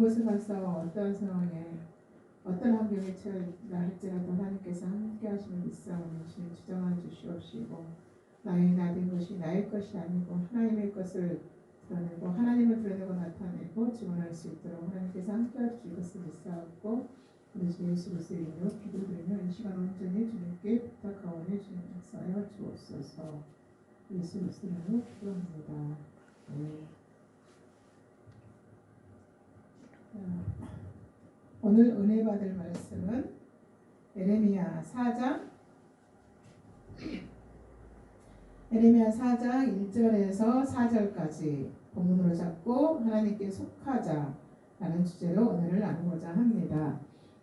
그곳에 가서 어떤 상황에 어떤 환경에 처해라 할지라도 하나님께서 함께 하시는 믿사오니 주장하 주시옵시고 나의 나된 것이 나의 것이 아니고 하나님의 것을 드러내고 하나님을 드러내고 나타내고 증언할 수 있도록 하나님께서 함께 하실 것을 믿사옵고 우리 주 예수 그리스도의 이름으로 기도드리며 이 시간 온전히 주님께 부탁하오니 주님 역사하여 주옵소서 예수 그리스도의 이름으로 기도합니다. 네. 자, 오늘 은혜 받을 말씀은 에레미야 4장 에레미야 4장 1절에서 4절까지 본문으로 잡고 하나님께 속하자라는 주제로 오늘을 나누고자 합니다.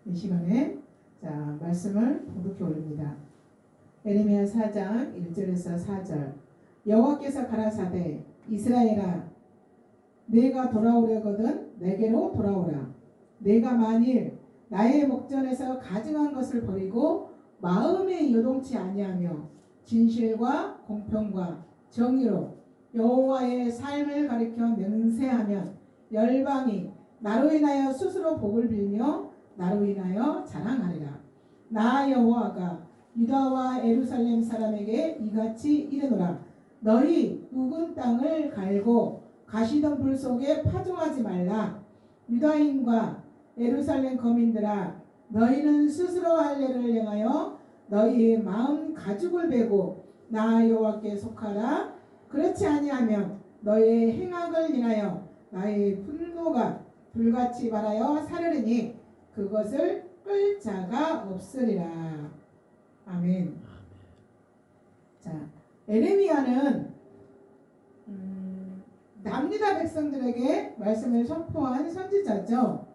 이 시간에 자 말씀을 공독해 올립니다. 에레미야 4장 1절에서 4절 여호와께서 가라사대 이스라엘아 내가 돌아오려거든 내게로 돌아오라 내가 만일 나의 목전에서 가증한 것을 버리고 마음에 요동치 아니하며 진실과 공평과 정의로 여호와의 삶을 가리켜 맹세하면 열방이 나로 인하여 스스로 복을 빌며 나로 인하여 자랑하리라. 나 여호와가 유다와 에루살렘 사람에게 이같이 이르노라. 너희 묵은 땅을 갈고 가시던 불 속에 파종하지 말라. 유다인과 에루살렘 거민들아 너희는 스스로 할 일을 행하여 너희의 마음 가죽을 베고 나 여호와께 속하라. 그렇지 아니하면 너희의 행악을 인하여 나의 분노가 불같이 발하여 사르르니 그것을 끌 자가 없으리라. 아멘. 자 에레미야는 음, 남유다 백성들에게 말씀을 선포한 선지자죠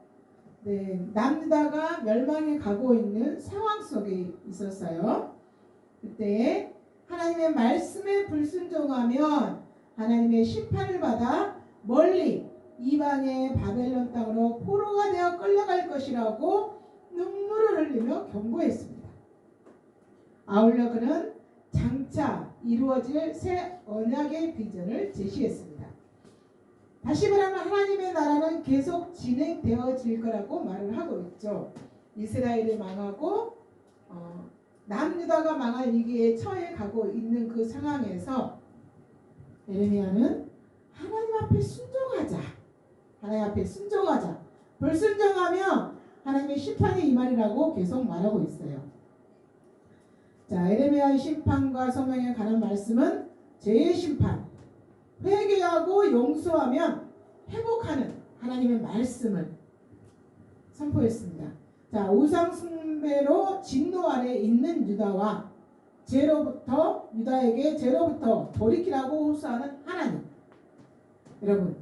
네, 남유다가 멸망에 가고 있는 상황 속에 있었어요. 그때 하나님의 말씀에 불순종하면 하나님의 심판을 받아 멀리 이방의 바벨론 땅으로 포로가 되어 끌려갈 것이라고 눈물을 흘리며 경고했습니다. 아울러 그는 장차 이루어질 새 언약의 비전을 제시했습니다. 다시 말하면 하나님의 나라는 계속 진행되어질 거라고 말을 하고 있죠. 이스라엘이 망하고 어, 남유다가 망할 위기에 처해 가고 있는 그 상황에서 에레미야는 하나님 앞에 순종하자. 하나님 앞에 순종하자. 불순종하면 하나님의 심판이 임하리라고 계속 말하고 있어요. 자, 에레미야의 심판과 성령에 관한 말씀은 죄의 심판, 회개하고 용서하면 회복하는 하나님의 말씀을 선포했습니다. 자, 우상 숭배로 진노 아래 있는 유다와 죄로부터 유다에게 죄로부터 돌이키라고 호소하는 하나님. 여러분,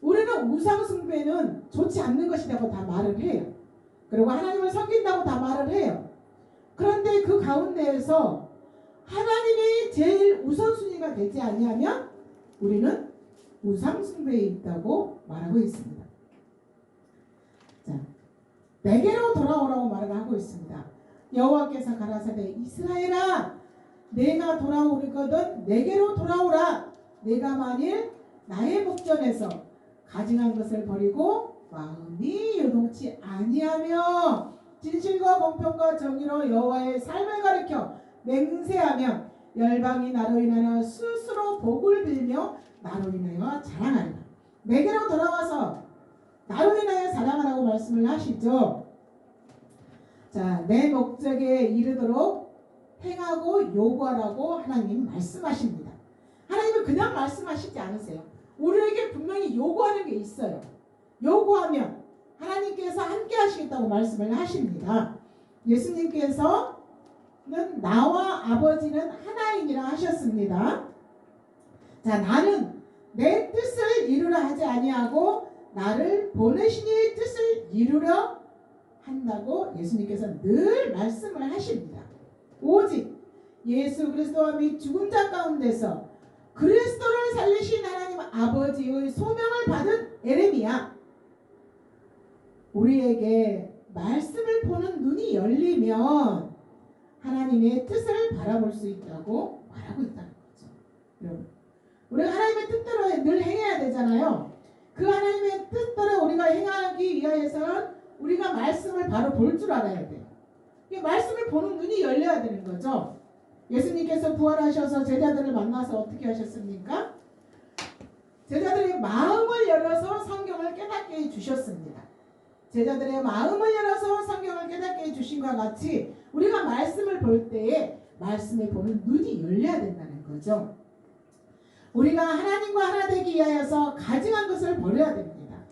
우리는 우상 숭배는 좋지 않는 것이라고 다 말을 해요. 그리고 하나님을 섬긴다고 다 말을 해요. 그런데 그 가운데에서 하나님이 제일 우선순위가 되지 아니하면 우리는 우상숭배에 있다고 말하고 있습니다. 자, 내게로 돌아오라고 말을 하고 있습니다. 여호와께서 가라사대 이스라엘아 내가 돌아오거든 내게로 돌아오라 내가 만일 나의 목전에서 가증한 것을 버리고 마음이 요동치 아니하며 진실과 공평과 정의로 여호와의 삶을 가르켜 맹세하며 열방이 나로 인하여 스스로 복을 빌며 나로 인하여 자랑하리라. 내게로 돌아와서 나로 인하여 자랑하라고 말씀을 하시죠. 자, 내 목적에 이르도록 행하고 요구하라고 하나님 말씀하십니다. 하나님은 그냥 말씀하시지 않으세요. 우리에게 분명히 요구하는 게 있어요. 요구하면 하나님께서 함께 하시겠다고 말씀을 하십니다. 예수님께서 는 나와 아버지는 하나이니라 하셨습니다. 자, 나는 내 뜻을 이루라 하지 아니하고 나를 보내신 이의 뜻을 이루려 한다고 예수님께서 늘 말씀을 하십니다. 오직 예수 그리스도와 및 죽은 자 가운데서 그리스도를 살리신 하나님 아버지의 소명을 받은 에레미야 우리에게 말씀을 보는 눈이 열리면 하나님의 뜻을 바라볼 수 있다고 말하고 있다는 거죠. 여러분, 우리가 하나님의 뜻대로 늘 행해야 되잖아요. 그 하나님의 뜻대로 우리가 행하기 위하여서는 우리가 말씀을 바로 볼 줄 알아야 돼요. 이 말씀을 보는 눈이 열려야 되는 거죠. 예수님께서 부활하셔서 제자들을 만나서 어떻게 하셨습니까? 제자들의 마음을 열어서 성경을 깨닫게 해 주셨습니다. 제자들의 마음을 열어서 성경을 깨닫게 해 주신과 같이 우리가 말씀을 볼 때에 말씀을 보는 눈이 열려야 된다는 거죠. 우리가 하나님과 하나 되기 위하여서 가증한 것을 버려야 됩니다.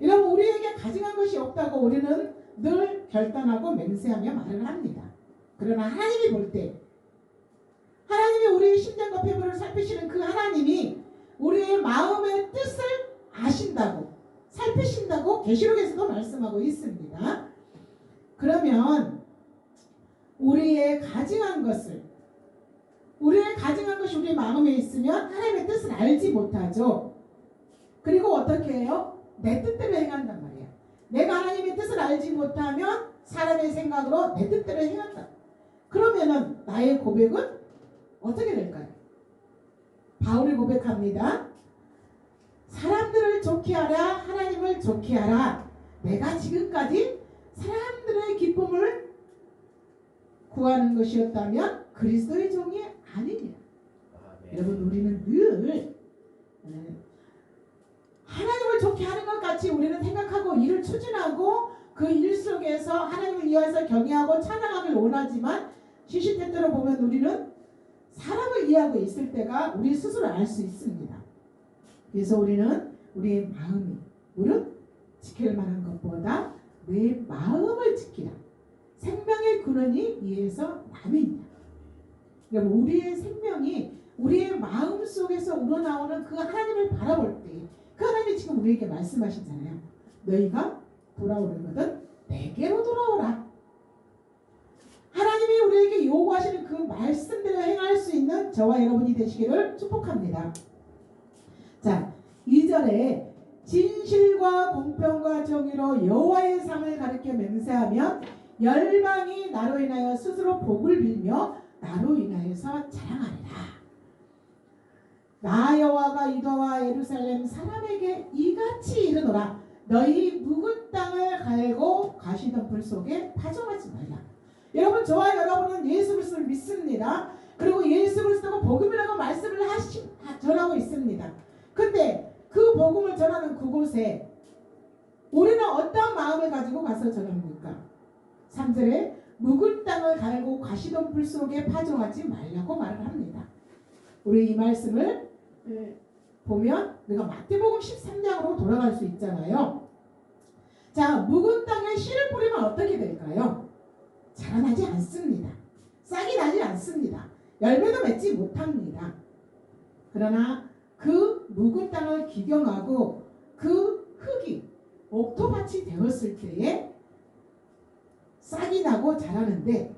여러분 우리에게 가증한 것이 없다고 우리는 늘 결단하고 맹세하며 말을 합니다. 그러나 하나님이 볼 때 하나님이 우리의 심장과 폐부를 살피시는 그 하나님이 우리의 마음의 뜻을 아신다고 살피신다고 계시록에서도 말씀하고 있습니다. 그러면 우리의 가증한 것을 우리의 가증한 것이 우리 마음에 있으면 하나님의 뜻을 알지 못하죠. 그리고 어떻게 해요? 내 뜻대로 행한단 말이에요. 내가 하나님의 뜻을 알지 못하면 사람의 생각으로 내 뜻대로 행한다. 그러면은 나의 고백은 어떻게 될까요? 바울이 고백합니다. 사람들을 좋게 하라 하나님을 좋게 하라. 내가 지금까지 사람들의 기쁨을 구하는 것이었다면 그리스도의 종이 아니냐. 아멘. 여러분 우리는 늘 에, 하나님을 좋게 하는 것 같이 우리는 생각하고 일을 추진하고 그 일 속에서 하나님을 위해서 경외하고 찬양하길 원하지만 시시때때로 보면 우리는 사람을 이해하고 있을 때가 우리 스스로 알 수 있습니다. 그래서 우리는 우리의 마음이 무릇 지킬 만한 것보다 내 마음을 지키라. 생명의 근원이 이에서 남이니라. 여러분 우리의 생명이 우리의 마음 속에서 우러나오는 그 하나님을 바라볼 때 그 하나님이 지금 우리에게 말씀하시잖아요. 너희가 돌아오려거든 내게로 돌아오라. 하나님이 우리에게 요구하시는 그 말씀대로 행할 수 있는 저와 여러분이 되시기를 축복합니다. 자, 2절에 진실과 공평과 정의로 여호와의 상을 가리켜 맹세하면 열방이 나로 인하여 스스로 복을 빌며 나로 인하여서 자랑하리라. 나 여호와가 유다와 예루살렘 사람에게 이같이 이르노라. 너희 묵은 땅을 갈고 가시덤 불 속에 파종하지 말라. 여러분 저와 여러분은 예수 그리스도를 믿습니다. 그리고 예수 그리스도가 복음이라고 말씀을 하시 전하고 있습니다. 근데 그 복음을 전하는 그곳에 우리는 어떤 마음을 가지고 가서 전합니까? 3절에 묵은 땅을 갈고 가시덤불 속에 파종하지 말라고 말을 합니다. 우리 이 말씀을 에, 보면 우리가 마태복음 13장으로 돌아갈 수 있잖아요. 자, 묵은 땅에 씨를 뿌리면 어떻게 될까요? 자라나지 않습니다. 싹이 나지 않습니다. 열매도 맺지 못합니다. 그러나 그 묵은 땅을 기경하고 그 흙이 옥토밭이 되었을 때에 싹이 나고 자라는데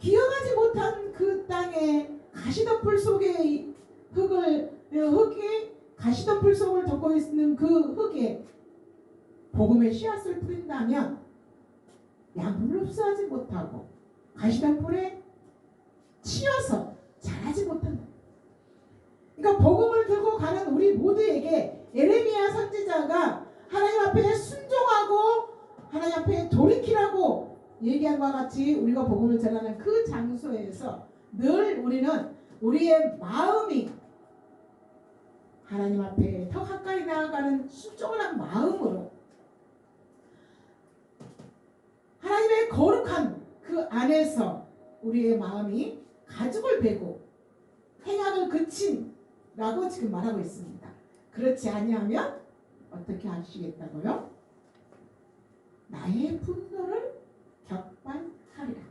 기억하지 못한 그 땅에 가시덤불 속에 이 흙을 흙이 가시덤불 속을 덮고 있는 그 흙에 복음의 씨앗을 뿌린다면 양분을 흡수하지 못하고 가시덤불에 치여서 자라지 못한다. 그러니까 복음을 들고 가는 우리 모두에게 에레미야 선지자가 하나님 앞에 순종하고 하나님 앞에 돌이키라고 얘기한 것과 같이 우리가 복음을 전하는 그 장소에서 늘 우리는 우리의 마음이 하나님 앞에 더 가까이 나아가는 순종을 한 마음으로 하나님의 거룩한 그 안에서 우리의 마음이 가죽을 베고 행악을 그친 라고 지금 말하고 있습니다. 그렇지 아니하면 어떻게 하시겠다고요? 나의 분노를 격발하리라.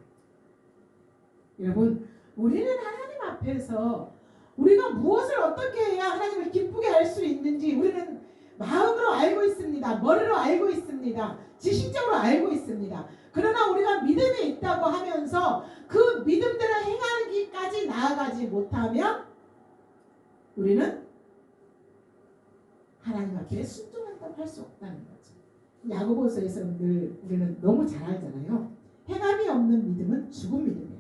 여러분, 우리는 하나님 앞에서 우리가 무엇을 어떻게 해야 하나님을 기쁘게 할 수 있는지 우리는 마음으로 알고 있습니다. 머리로 알고 있습니다. 지식적으로 알고 있습니다. 그러나 우리가 믿음이 있다고 하면서 그 믿음대로 행하기까지 나아가지 못하면 우리는 하나님 앞에 순종한다고 할 수 없다는 거죠. 야고보서에서는 늘 우리는 너무 잘 알잖아요. 행함이 없는 믿음은 죽은 믿음이야.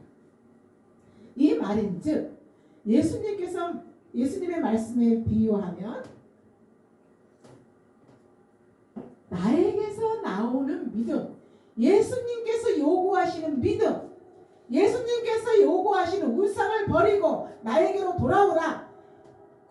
이 말인즉 예수님께서 예수님의 말씀에 비유하면 나에게서 나오는 믿음, 예수님께서 요구하시는 믿음, 예수님께서 요구하시는 울상을 버리고 나에게로 돌아오라.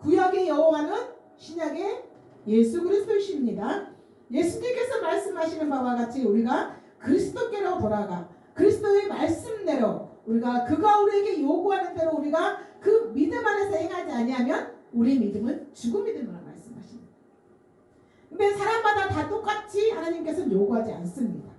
구약의 여호와는 신약의 예수 그리스도이십니다. 예수님께서 말씀하시는 바와 같이 우리가 그리스도께로 돌아가 그리스도의 말씀대로 우리가 그가 우리에게 요구하는 대로 우리가 그 믿음 안에서 행하지 아니하면 우리 믿음은 죽은 믿음이라고 말씀하십니다. 근데 사람마다 다 똑같이 하나님께서는 요구하지 않습니다.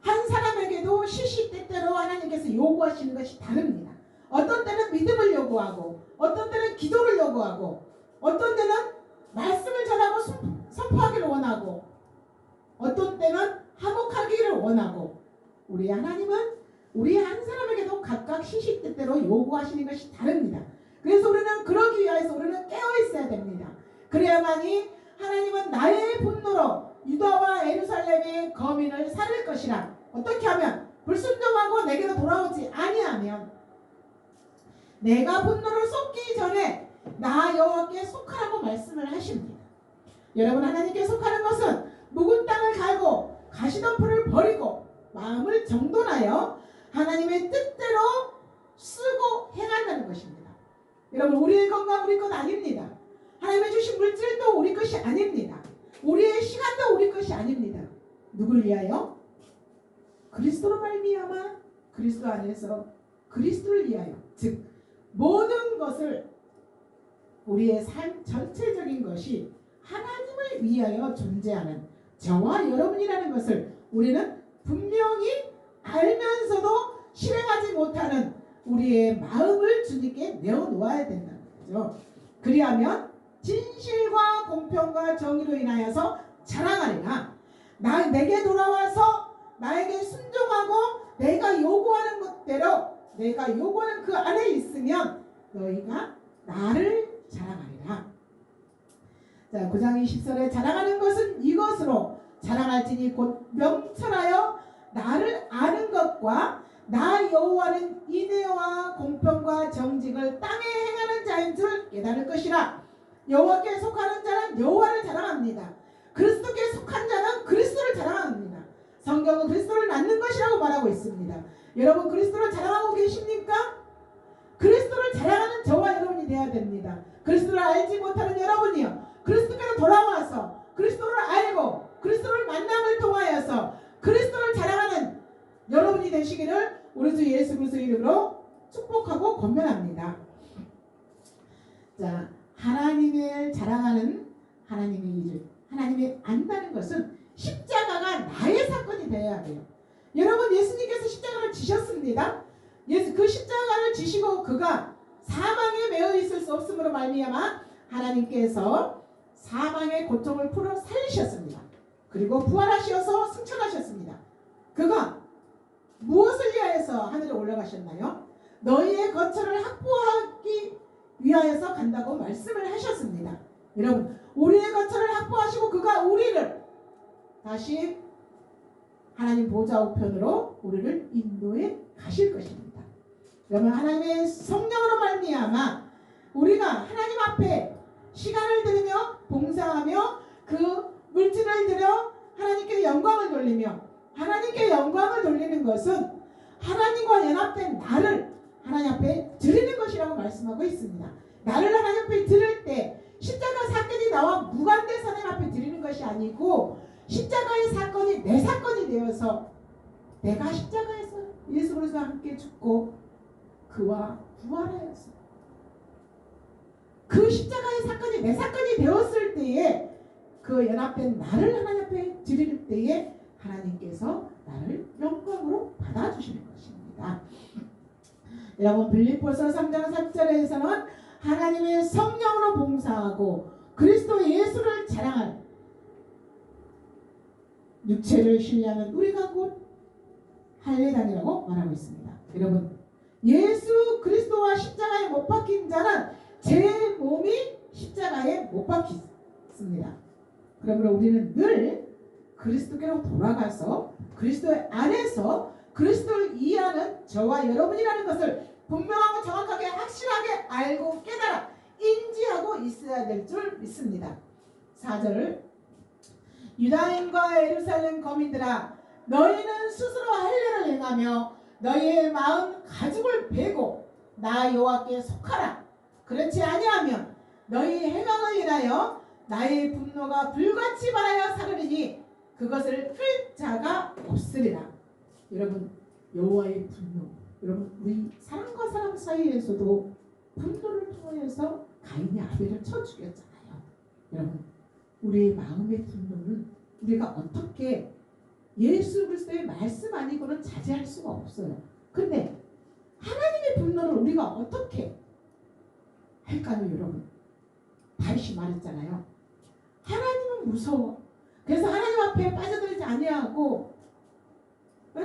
한 사람에게도 시시때때로 하나님께서 요구하시는 것이 다릅니다. 어떤 때는 믿음을 요구하고 어떤 때는 기도를 요구하고 어떤 때는 말씀을 전하고 선- 선포하기를 원하고 어떤 때는 화목하기를 원하고 우리 하나님은 우리 한 사람에게도 각각 시시때때로 요구하시는 것이 다릅니다. 그래서 우리는 그러기 위해서 우리는 깨어 있어야 됩니다. 그래야만이 하나님은 나의 분노로 유다와 예루살렘의 거민을 살릴 것이라. 어떻게 하면 불순종하고 내게로 돌아오지 아니하면 내가 분노를 쏟기 전에 나 여호와께 속하라고 말씀을 하십니다. 여러분 하나님께 속하는 것은 묵은 땅을 갈고 가시덤불을 버리고 마음을 정돈하여 하나님의 뜻대로 쓰고 행한다는 것입니다. 여러분 우리의 건강 우리 것 아닙니다. 하나님의 주신 물질도 우리 것이 아닙니다. 우리의 시간도 우리 것이 아닙니다. 누굴 위하여? 그리스도로 말미암아 그리스도 안에서 그리스도를 위하여 즉 모든 것을 우리의 삶 전체적인 것이 하나님을 위하여 존재하는 저와 여러분이라는 것을 우리는 분명히 알면서도 실행하지 못하는 우리의 마음을 주님께 내어놓아야 된다는 거죠. 그리하면 진실과 공평과 정의로 인하여서 자랑하리라. 나 내게 돌아와서 나에게 순종하고 내가 요구하는 것대로 내가 요구하는 그 안에 있으면 너희가 나를 자랑하리라. 자, 9장 20절에 자랑하는 것은 이것으로 자랑할지니 곧 명철하여 나를 아는 것과 나 여호와는 인애와 공평과 정직을 땅에 행하는 자인 줄 깨달을 것이라. 여호와께 속하는 자는 여호와를 자랑합니다. 그리스도께 속한 자는 그리스도를 자랑합니다. 성경은 그리스도를 낳는 말하고 있습니다. 여러분 그리스도를 자랑하고 계십니까? 그리스도를 자랑하는 저와 여러분이 되어야 됩니다. 그리스도를 알지 못하는 여러분이요. 그리스도께로 돌아와서 그리스도를 알고 그리스도를 만남을 통하여서 그리스도를 자랑하는 여러분이 되시기를 우리 주 예수 그리스도 이름으로 축복하고 권면합니다. 자, 하나님을 자랑하는 하나님의 일을 하나님이 안다는 것은 십자가가 나의 사건이 되어야 돼요. 여러분 예수님께서 십자가를 지셨습니다. 예수 그 십자가를 지시고 그가 사망에 매여 있을 수 없음으로 말미암아 하나님께서 사망의 고통을 풀어 살리셨습니다. 그리고 부활하셔서 승천하셨습니다. 그가 무엇을 위하여서 하늘에 올라가셨나요? 너희의 거처를 확보하기 위하여서 간다고 말씀을 하셨습니다. 여러분, 우리의 거처를 확보하시고 그가 우리를 다시 하나님 보좌 우편으로 우리를 인도해 가실 것입니다. 여러분 하나님의 성령으로 말미암아 우리가 하나님 앞에 시간을 들이며 봉사하며 그 물질을 들여 하나님께 영광을 돌리며 하나님께 영광을 돌리는 것은 하나님과 연합된 나를 하나님 앞에 드리는 것이라고 말씀하고 있습니다. 나를 하나님 앞에 드릴 때 십자가 사건이 나와 무관돼서 하나님 앞에 드리는 것이 아니고 십자가의 사건이 내 사건이 되어서 내가 십자가에서 예수 그리스도와 함께 죽고 그와 부활하였어. 그 십자가의 사건이 내 사건이 되었을 때에 그 연합된 나를 하나님 앞에 드릴 때에 하나님께서 나를 영광으로 받아주시는 것입니다. 여러분 빌립보서 3장 3절에서는 하나님의 성령으로 봉사하고 그리스도 예수를 자랑할 육체를 신뢰하는 우리가 곧 할례당이라고 말하고 있습니다. 여러분 예수 그리스도와 십자가에 못 박힌 자는 제 몸이 십자가에 못 박혔습니다. 그러므로 우리는 늘 그리스도께로 돌아가서 그리스도 안에서 그리스도를 이해하는 저와 여러분이라는 것을 분명하고 정확하게 확실하게 알고 깨달아 인지하고 있어야 될 줄 믿습니다. 4절을 유다인과 예루살렘 거민들아 너희는 스스로 할례를 행하며 너희의 마음 가죽을 베고 나 여호와께 속하라. 그렇지 아니하면 너희 행함을 인하여 나의 분노가 불같이 발하여 사르리니 그것을 풀 자가 없으리라. 여러분 여호와의 분노. 여러분 우리 사람과 사람 사이에서도 분노를 통하여서 가인이 아벨을 쳐 죽였잖아요. 여러분 우리의 마음의 분노는 우리가 어떻게 예수 그리스도의 말씀 아니고는 자제할 수가 없어요. 근데 하나님의 분노를 우리가 어떻게 할까요, 여러분? 다윗이 말했잖아요. 하나님은 무서워. 그래서 하나님 앞에 빠져들지 아니하고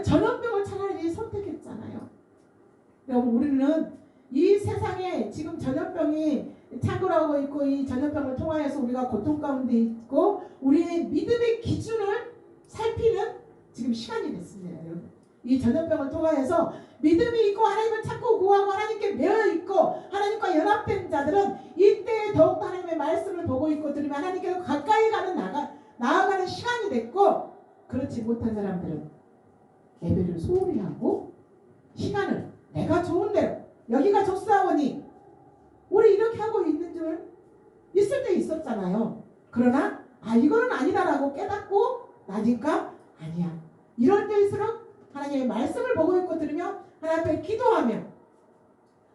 전염병을 차라리 선택했잖아요. 여러분 우리는 이 세상에 지금 전염병이 창궐하고 있고 이 전염병을 통하여서 우리가 고통 가운데 있고 우리의 믿음의 기준을 살피는 지금 시간이 됐습니다, 여러분. 이 전염병을 통하여서 믿음이 있고 하나님을 찾고 구하고 하나님께 매여 있고 하나님과 연합된 자들은 이때 더욱 하나님의 말씀을 보고 있고 들으면 하나님께로 가까이 가는 나가 나아가는 시간이 됐고 그렇지 못한 사람들은 예배를 소홀히 하고 시간을 내가 좋은 대로 여기가 좋사오니 우리 이렇게 하고 있는 줄 있을 때 있었잖아요. 그러나 아 이거는 아니다라고 깨닫고 나니까 아니야. 이럴 때일수록 하나님의 말씀을 보고 있고 들으며 하나님 앞에 기도하며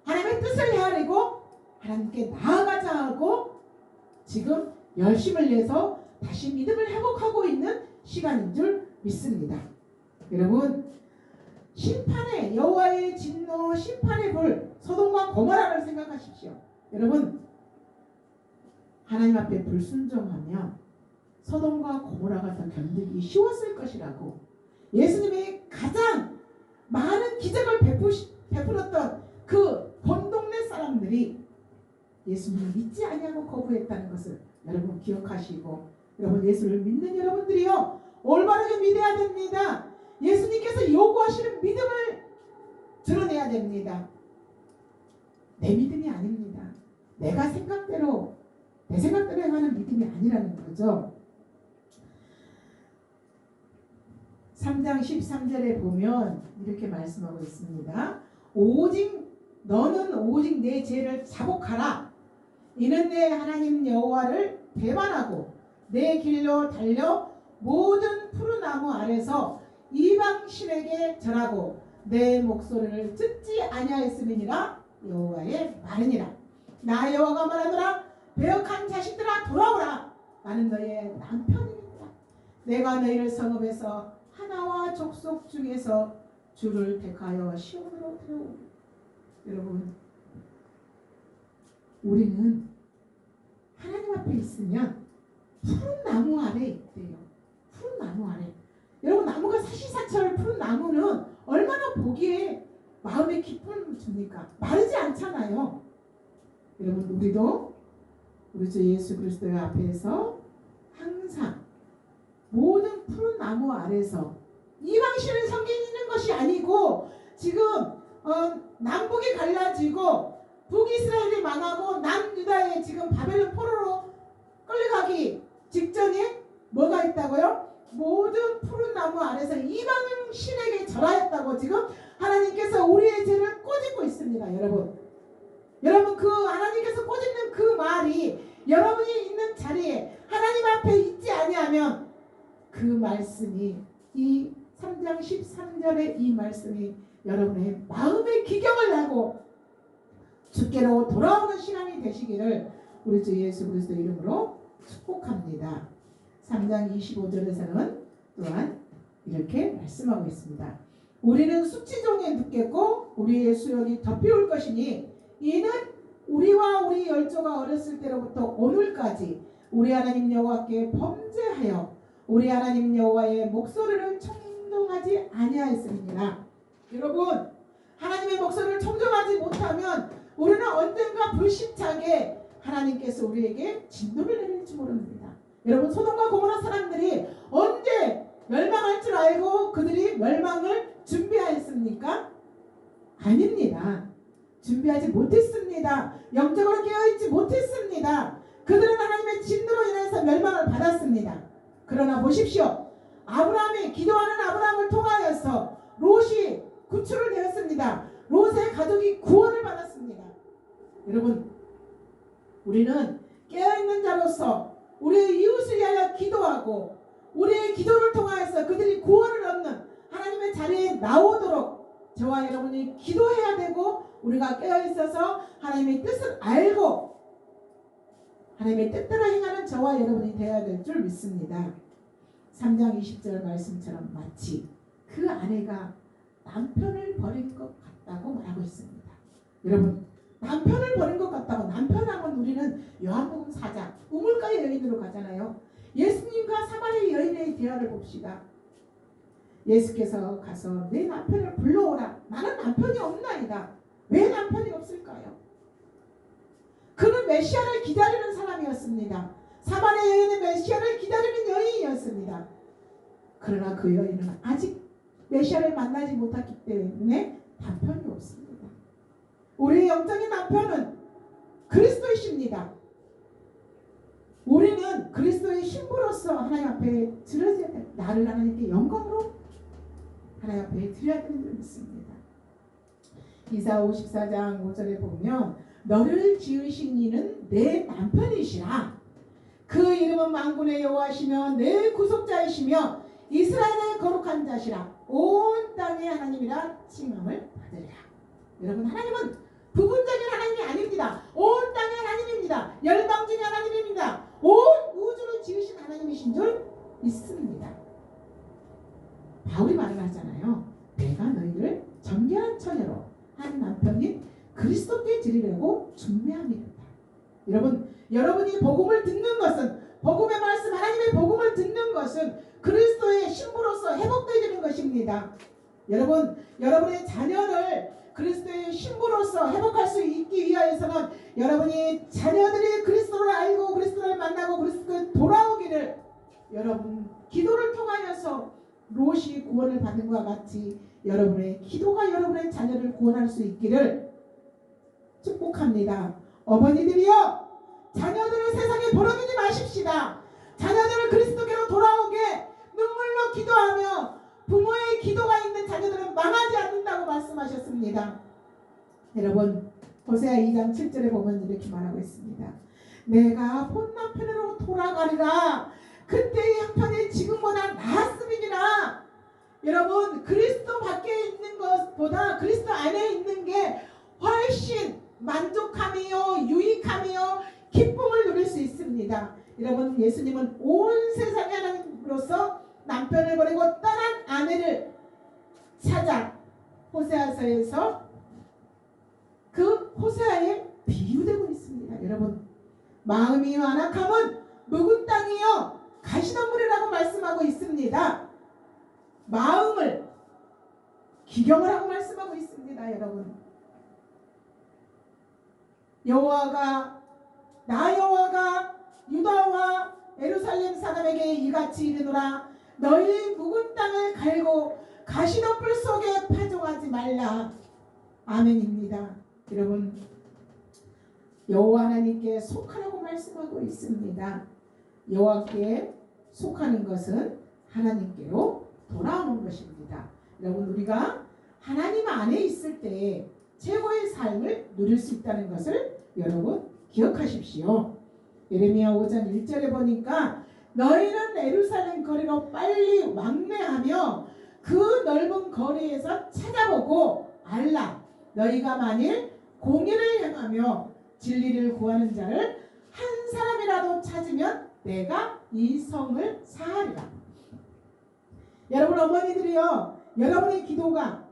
하나님의 뜻을 헤아리고 하나님께 나아가자 하고 지금 열심을 내서 다시 믿음을 회복하고 있는 시간인 줄 믿습니다. 여러분 심판의 여호와의 진노 심판의 불 소돔과 고모라를 생각하십시오. 여러분 하나님 앞에 불순종하면 소돔과 고모라가 더 견디기 쉬웠을 것이라고 예수님이 가장 많은 기적을 베푸시, 베풀었던 그 본동네 사람들이 예수님을 믿지 아니하고 거부했다는 것을 여러분 기억하시고 여러분 예수를 믿는 여러분들이요 올바르게 믿어야 됩니다. 예수님께서 요구하시는 믿음을 드러내야 됩니다. 내 믿음이 아닙니다. 내가 생각대로 내 생각대로 행하는 믿음이 아니라는 거죠. 3장 13절에 보면 이렇게 말씀하고 있습니다. 오직 너는 오직 내 죄를 자복하라. 이는 내 하나님 여호와를 배반하고 내 길로 달려 모든 푸른 나무 아래서 이방 신에게 절하고 내 목소리를 듣지 아니하였음이니라 여호와의 말이니라. 나 여호와가 말하노라 배역한 자식들아 돌아오라. 나는 너의 남편이니라. 내가 너희를 성읍에서 하나와 족속 중에서 주를 택하여 시온으로 데려오리. 여러분 우리는 하나님 앞에 있으면 푸른 나무 아래 있대요. 푸른 나무 아래. 여러분 나무가 사시사철 푸른 나무는 얼마나 보기에 마음의 기쁨을 줍니까? 마르지 않잖아요. 여러분 우리도 우리 주 예수 그리스도의 앞에서 항상 모든 푸른 나무 아래서 이방신을 섬기는 것이 아니고 지금 어, 남북이 갈라지고 북이스라엘이 망하고 남유다에 지금 바벨론 포로로 끌려가기 직전에 뭐가 있다고요? 모든 푸른 나무 아래서 이방 신에게 절하였다고 지금 하나님께서 우리의 죄를 꼬집고 있습니다, 여러분. 여러분 그 하나님께서 꼬집는 그 말이 여러분이 있는 자리에 하나님 앞에 있지 아니하면 그 말씀이 이 3장 13절의 이 말씀이 여러분의 마음의 기경을 하고 주께로 돌아오는 시간이 되시기를 우리 주 예수 그리스도 이름으로 축복합니다. 3장 25절에서는 또한 이렇게 말씀하고 있습니다. 우리는 수치종에 눕겠고 우리의 수욕이 덮여올 것이니 이는 우리와 우리 열조가 어렸을 때로부터 오늘까지 우리 하나님 여호와께 범죄하여 우리 하나님 여호와의 목소리를 청종하지 아니하였음이니라. 여러분 하나님의 목소리를 청종하지 못하면 우리는 언젠가 불신차게 하나님께서 우리에게 진노를 내릴지 모릅니다. 여러분 소돔과 고모라 사람들이 언제 멸망할 줄 알고 그들이 멸망을 준비하였습니까? 아닙니다. 준비하지 못했습니다. 영적으로 깨어있지 못했습니다. 그들은 하나님의 진노로 인해서 멸망을 받았습니다. 그러나 보십시오. 아브라함이 기도하는 아브라함을 통하여서 롯이 구출을 되었습니다. 롯의 가족이 구원을 받았습니다. 여러분, 우리는 깨어있는 자로서 우리의 이웃을 위하여 기도하고 우리의 기도를 통하여서 그들이 구원을 얻는 하나님의 자리에 나오도록 저와 여러분이 기도해야 되고 우리가 깨어있어서 하나님의 뜻을 알고 하나님의 뜻대로 행하는 저와 여러분이 되어야 될 줄 믿습니다. 3장 20절 말씀처럼 마치 그 아내가 남편을 버린 것 같다고 말하고 있습니다. 여러분 남편을 버린 것 같다고 남편하면 우리는 요한복음 4장 우물가의 여인으로 가잖아요. 예수님과 사마리 여인의 대화를 봅시다. 예수께서 가서 내 남편을 불러오라. 나는 남편이 없나이다. 왜 남편이 없을까요? 그는 메시아를 기다리는 사람이었습니다. 사마리 여인은 메시아를 기다리는 여인이었습니다. 그러나 그 여인은 아직 메시아를 만나지 못했기 때문에 남편이 없습니다. 우리의 영적인 남편은 그리스도이십니다. 우리는 그리스도의 신부로서 하나님 앞에 드려야 돼. 나를 하나님께 영광으로 하나님 앞에 드려야 되는 줄 믿습니다. 이사 54장 5절에 보면 너를 지으신 이는 내 남편이시라. 그 이름은 만군의 여호와시며 내 구속자이시며 이스라엘의 거룩한 자시라. 온 땅의 하나님이라 칭함을 받으리라. 여러분 하나님은 부분적인 하나님이 아닙니다. 온 땅의 하나님입니다. 열방중의 하나님입니다. 온 우주를 지으신 하나님이신 줄 믿습니다. 바울이 말을 하잖아요. 내가 너희를 정결한 처녀로 한 남편인 그리스도께 드리려고 준비합니다. 여러분, 여러분이 복음을 듣는 것은 복음의 말씀 하나님의 복음을 듣는 것은 그리스도의 신부로서 회복되어지는 것입니다. 여러분, 여러분의 자녀를 그리스도의 신부로서 회복할 수 있기 위하여서는 여러분이 자녀들이 그리스도를 알고 그리스도를 만나고 그리스도에 돌아오기를 여러분 기도를 통하여서 롯이 구원을 받은 것과 같이 여러분의 기도가 여러분의 자녀를 구원할 수 있기를 축복합니다. 어머니들이여 자녀들을 세상에 버려두지 마십시다. 자녀들을 그리스도께로 돌아오게 눈물로 기도하며 부모의 기도가 있는 자녀들은 망하지 않는다고 말씀하셨습니다. 여러분 호세아 2장 7절에 보면 이렇게 말하고 있습니다. 내가 본 남편으로 돌아가리라. 그때의 형편이 지금보다 나았음이니라. 여러분 그리스도 밖에 있는 것보다 그리스도 안에 있는 게 훨씬 만족함이요 유익함이요 기쁨을 누릴 수 있습니다. 여러분 예수님은 온 세상의 하나님으로서 남편을 버리고 떠난 아내를 찾아 호세아서에서 그 호세아에 비유되고 있습니다. 여러분 마음이 완악함은 묵은 땅이요 가시덤불이라고 말씀하고 있습니다. 마음을 기경을 하고 말씀하고 있습니다, 여러분. 여호와가 나 여호와가 유다와 예루살렘 사람에게 이같이 이르노라 너희 묵은 땅을 갈고 가시덤불 속에 파종하지 말라. 아멘입니다. 여러분 여호와 하나님께 속하라고 말씀하고 있습니다. 여호와께 속하는 것은 하나님께로 돌아오는 것입니다. 여러분 우리가 하나님 안에 있을 때 최고의 삶을 누릴 수 있다는 것을 여러분 기억하십시오. 예레미야 5장 1절에 보니까 너희는 예루살렘 거리로 빨리 왕래하며 그 넓은 거리에서 찾아보고 알라 너희가 만일 공의를 행하며 진리를 구하는 자를 한 사람이라도 찾으면 내가 이 성을 사하리라. 여러분 어머니들이요 여러분의 기도가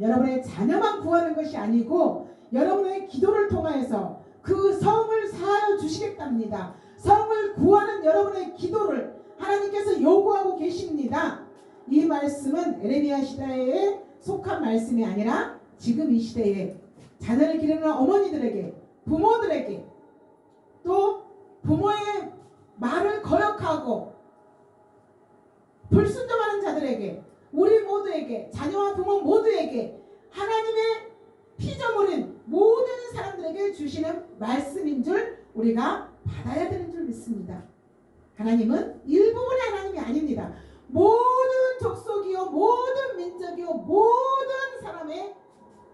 여러분의 자녀만 구하는 것이 아니고 여러분의 기도를 통하여서 그 성을 사하여 주시겠답니다. 성을 구하는 여러분의 기도를 하나님께서 요구하고 계십니다. 이 말씀은 에레미야 시대에 속한 말씀이 아니라 지금 이 시대에 자녀를 기르는 어머니들에게 부모들에게 또 부모의 말을 거역하고 불순종하는 자들에게 우리 모두에게 자녀와 부모 모두에게 하나님의 피조물인 모든 사람들에게 주시는 말씀인 줄 우리가 받아야 되는 줄 믿습니다. 하나님은 일부분의 하나님이 아닙니다. 모든 족속이요, 모든 민족이요, 모든 사람의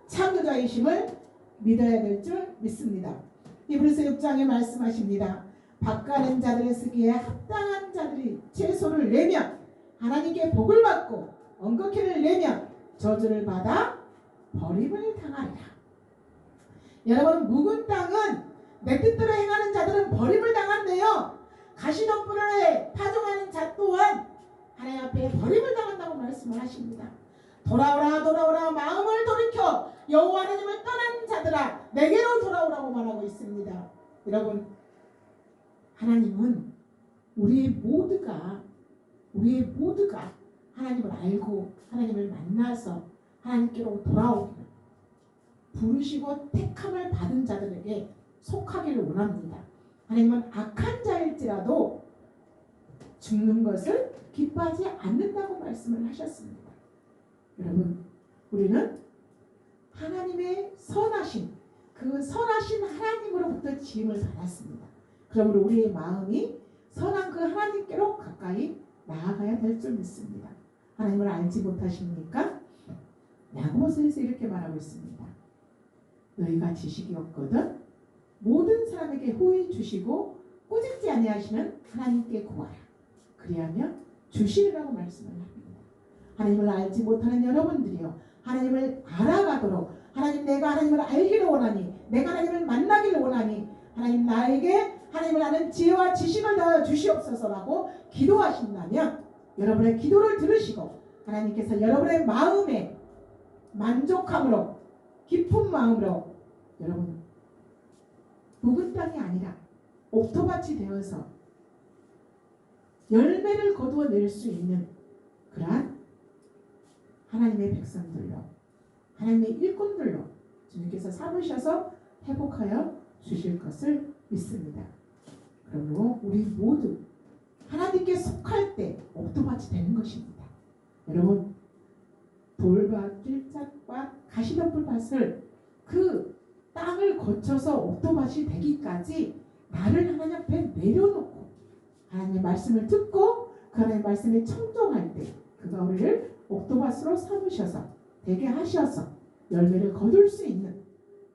창조자이심을 믿어야 될 줄 믿습니다. 히브리서 6장에 말씀하십니다. 밭가는 자들의 쓰기에 합당한 자들이 채소를 내면 하나님께 복을 받고 언급회를 내면 저주를 받아 버림을 당하리라. 여러분 묵은 땅은 내 뜻대로 행하는 자들은 버림을 당한대요. 가시덤불에 파종하는 자 또한 하나님 앞에 버림을 당한다고 말씀을 하십니다. 돌아오라 돌아오라 마음을 돌이켜 여호와 하나님을 떠난 자들아 내게로 돌아오라고 말하고 있습니다. 여러분 하나님은 우리 모두가 우리 모두가 하나님을 알고 하나님을 만나서 하나님께로 돌아오기를 부르시고 택함을 받은 자들에게 속하기를 원합니다. 하나님은 악한 자일지라도 죽는 것을 기뻐하지 않는다고 말씀을 하셨습니다. 여러분, 우리는 하나님의 선하신 그 선하신 하나님으로부터 지음을 받았습니다. 그러므로 우리의 마음이 선한 그 하나님께로 가까이 나아가야 될 줄 믿습니다. 하나님을 알지 못하십니까? 야고보서에서 이렇게 말하고 있습니다. 너희가 지식이 없거든 모든 사람에게 호의 주시고 꾸짖지 아니하시는 하나님께 구하라. 그리하면 주시리라고 말씀을 합니다. 하나님을 알지 못하는 여러분들이요. 하나님을 알아가도록 하나님 내가 하나님을 알기를 원하니 내가 하나님을 만나기를 원하니 하나님 나에게 하나님을 아는 지혜와 지식을 더하여 주시옵소서라고 기도하신다면 여러분의 기도를 들으시고 하나님께서 여러분의 마음에 만족함으로 깊은 마음으로 여러분 묵은 땅이 아니라 옥토밭이 되어서 열매를 거두어낼 수 있는 그러한 하나님의 백성들로 하나님의 일꾼들로 주님께서 삼으셔서 회복하여 주실 것을 믿습니다. 그러므로 우리 모두 하나님께 속할 때 옥토밭이 되는 것입니다. 여러분 돌밭, 길짝밭, 가시덤불밭을 그 땅을 거쳐서 옥토밭이 되기까지 나를 하나님 앞에 내려놓고 하나님의 말씀을 듣고 그 하나님의 말씀에 청종할 때 그가 우리를 옥토밭으로 삼으셔서 되게 하셔서 열매를 거둘 수 있는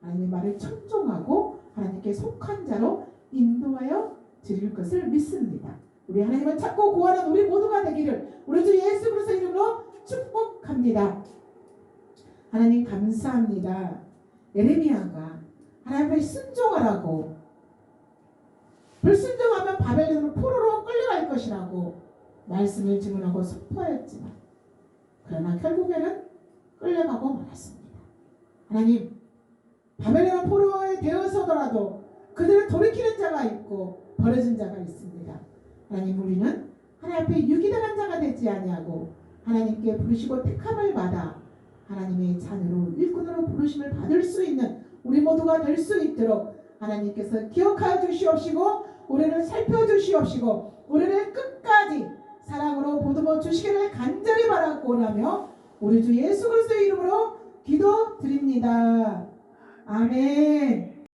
하나님의 말을 청종하고 하나님께 속한 자로 인도하여 드릴 것을 믿습니다. 우리 하나님을 찾고 구하는 우리 모두가 되기를 우리 주 예수 그리스도 이름으로 축복합니다. 하나님 감사합니다. 예레미야가 하나님 앞에 순종하라고 불순종하면 바벨론으로 포로로 끌려갈 것이라고 말씀을 증언하고 선포하였지만 그러나 결국에는 끌려가고 말았습니다. 하나님 바벨론 포로에 되어서더라도 그들을 돌이키는 자가 있고 버려진 자가 있습니다. 하나님 우리는 하나님 앞에 유기당한 자가 되지 아니하고 하나님께 부르시고 택함을 받아 하나님의 자녀로 일꾼으로 부르심을 받을 수 있는 우리 모두가 될 수 있도록 하나님께서 기억하여 주시옵시고 우리를 살펴주시옵시고 우리를 끝까지 사랑으로 보듬어 주시기를 간절히 바라고 원하며 우리 주 예수 그리스도의 이름으로 기도 드립니다. 아멘.